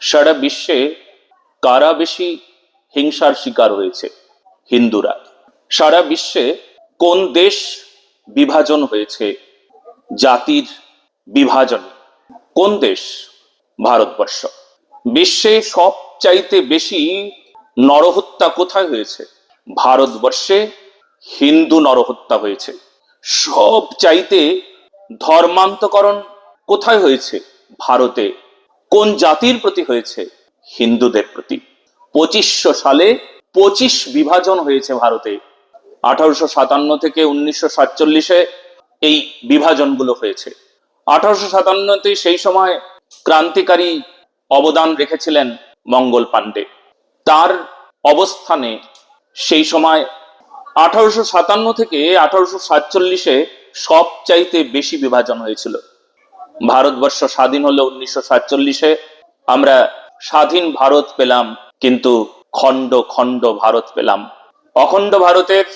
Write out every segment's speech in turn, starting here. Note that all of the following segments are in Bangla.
সারা বিশ্বে কারা বেশি হিংসার শিকার হয়েছে? হিন্দুরা। সারা বিশ্বে কোন দেশ বিভাজন হয়েছে? জাতির বিভাজন। কোন দেশ? ভারতবর্ষ। বিশ্বে সবচাইতে বেশি নরহত্যা কোথায় হয়েছে? ভারতবর্ষে হিন্দু নরহত্যা হয়েছে। সব চাইতে ধর্মান্তকরণ কোথায় হয়েছে? ভারতে। কোন জাতির প্রতি হয়েছে? হিন্দুদের প্রতি। পঁচিশশো সালে পঁচিশ বিভাজন হয়েছে ভারতে। আঠারোশো সাতান্ন থেকে উনিশশো সাতচল্লিশে এই বিভাজনগুলো হয়েছে। আঠারোশো সাতান্নতে সেই সময় ক্রান্তিকারী অবদান রেখেছিলেন মঙ্গল পাণ্ডে। তার অবস্থানে সেই সময় আঠারোশো সাতান্ন থেকে আঠারোশো সাতচল্লিশে সব চাইতে বেশি বিভাজন হয়েছিল। ভারতবর্ষ স্বাধীন হলো উনিশশো সাতচল্লিশে। আমরা স্বাধীন ভারত পেলাম, কিন্তু খণ্ড খণ্ড ভারত পেলাম। অখণ্ড ভারতের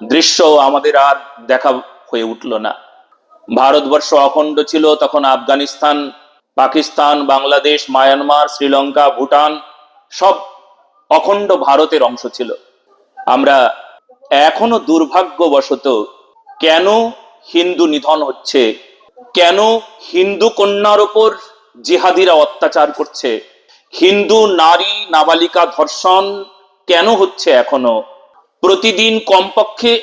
দৃশ্য আমাদের আর দেখা হয়ে উঠল না। ভারতবর্ষ অখণ্ড ছিল তখন আফগানিস্তান, পাকিস্তান, বাংলাদেশ, মায়ানমার, শ্রীলঙ্কা, ভুটান সব অখণ্ড ভারতের অংশ ছিল। আমরা এখনও দুর্ভাগ্যবশত কেন হিন্দু নিধন হচ্ছে কেন হিন্দু কন্যার ওপর জিহাদিরা অত্যাচার করছে? হিন্দু নারী নাবালিকা ধর্ষণ কেন হচ্ছে এখনও? প্রতিদিন কমপক্ষে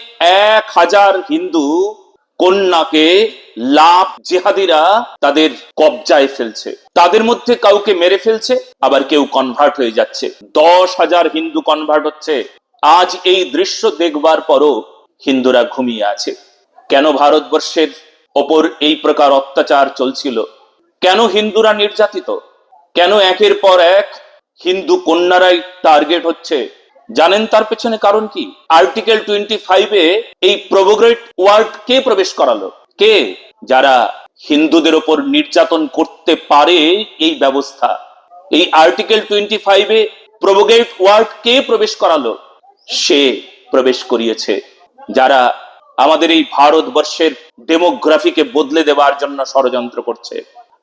এক হাজার হিন্দু কন্যাকে লাভ জেহাদিরা তাদের কবজায় ফেলছে। তাদের মধ্যে কাউকে মেরে ফেলছে, আবার কেউ কনভার্ট হয়ে যাচ্ছে। দশ হাজার হিন্দু কনভার্ট হচ্ছে। আজ এই দৃশ্য দেখবার পরও হিন্দুরা ঘুমিয়ে আছে। কেন ভারতবর্ষের ওপর এই প্রকার অত্যাচার চলছিল। কেন হিন্দুরা নির্যাতিত? কেন একের পর এক হিন্দু কন্যারাই টার্গেট হচ্ছে? জানেন তার পেছনে কারণ কি? আর্টিকেল টোয়েন্টি ফাইভে এই ওয়ার্ড কে প্রবেশ করালো? কে? যারা হিন্দুদের ওপর নির্যাতন করতে পারে এই ব্যবস্থা। এই আর্টিকেল টোয়েন্টি ফাইভে প্রোভোগেট ওয়ার্ড কে প্রবেশ করালো? সে প্রবেশ করিয়েছে। যারা আমাদের এই ভারতবর্ষের ডেমোগ্রাফিকে বদলে দেওয়ার জন্য ষড়যন্ত্র করছে।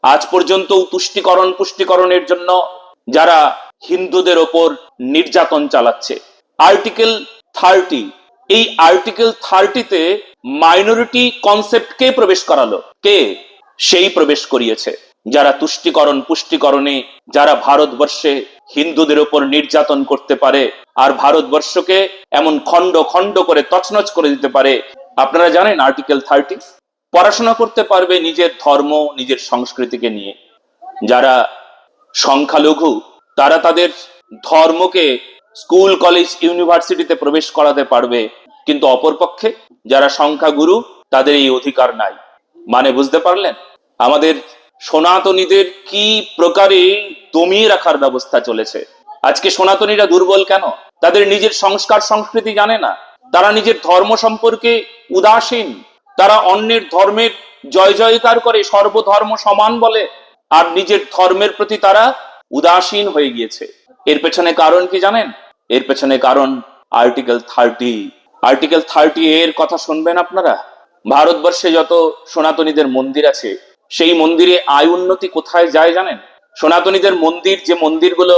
আজ পর্যন্ত তুষ্টিকরণ, পুষ্টিকরণের জন্য যারা হিন্দুদের ওপর নির্যাতন চালাচ্ছে আর্টিকেল থার্টি এই আর্টিকেল থার্টিতে মাইনরিটি কনসেপ্ট কে প্রবেশ করালো? কে? সেই প্রবেশ করিয়েছে। যারা তুষ্টিকরণ, পুষ্টিকরণে যারা ভারতবর্ষে হিন্দুদের ওপর নির্যাতন করতে পারে, আর ভারতবর্ষকে এমন খণ্ড খণ্ড করে তছনছ করে দিতে পারে আপনারা জানেন আর্টিকেল থার্টি, পড়াশোনা করতে পারবে নিজের ধর্ম, নিজের সংস্কৃতিকে নিয়ে। যারা সংখ্যালঘু, তারা তাদের ধর্মকে স্কুল, কলেজ, ইউনিভার্সিটিতে প্রবেশ করাতে পারবে। কিন্তু অপরপক্ষে যারা সংখ্যাগুরু, তাদের এই অধিকার নাই। মানে বুঝতে পারলেন? আমাদের সনাতনীদের কি প্রকারে দমিয়ে রাখার ব্যবস্থা চলেছে? আজকে সনাতনীরা দুর্বল কেন? তাদের নিজের সংস্কার, সংস্কৃতি জানে না। তারা নিজের ধর্ম সম্পর্কে উদাসীন, তারা অন্যের ধর্মের জয় জয়কার করে সর্বধর্ম সমান বলে, আর নিজের ধর্মের প্রতি তারা উদাসীন হয়ে গিয়েছে। এর পেছনে কারণ কি জানেন? এর পেছনে কারণ আর্টিকেল থার্টি আর্টিকেল থার্টি এর কথা শুনবেন আপনারা? ভারতবর্ষে যত সনাতনীদের মন্দির আছে, সেই মন্দিরে আয় উন্নতি কোথায় যায় জানেন? সনাতনীদের মন্দির, যে মন্দিরগুলো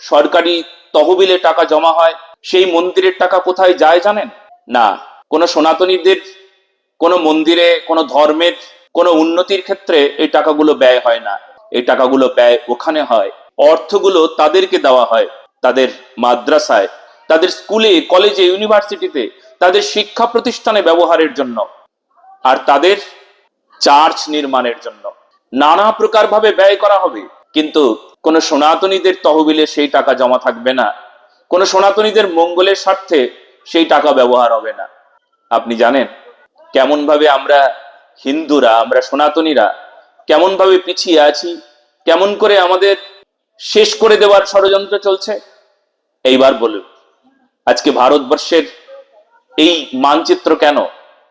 সরকারি তহবিলে টাকা জমা হয়, সেই মন্দিরের টাকা কোথায় যায় জানেন? না কোনো সনাতনীদের, কোনো মন্দিরে, কোনো ধর্মের, কোনো উন্নতির ক্ষেত্রে এই টাকাগুলো ব্যয় হয় না। এই টাকাগুলো ব্যয় ওখানে হয়। অর্থগুলো তাদেরকে দেওয়া হয়। তাদের মাদ্রাসায়, তাদের স্কুলে, কলেজে, ইউনিভার্সিটিতে, তাদের শিক্ষা প্রতিষ্ঠানে ব্যবহারের জন্য আর তাদের চার্চ নির্মাণের জন্য। নানা প্রকার ভাবে ব্যয় করা হবে। কিন্তু কোন সনাতনীদের তহবিলে সেই টাকা জমা থাকবে না। কোন সনাতনীদের মঙ্গলের স্বার্থে সেই টাকা ব্যবহার হবে না। আপনি জানেন? কেমন ভাবে আমরা হিন্দুরা, আমরা সনাতনীরা কেমন ভাবে পিছিয়ে আছি, কেমন করে আমাদের শেষ করে দেওয়ার ষড়যন্ত্র চলছে? এইবার বলুন, আজকে ভারতবর্ষের এই মানচিত্র কেন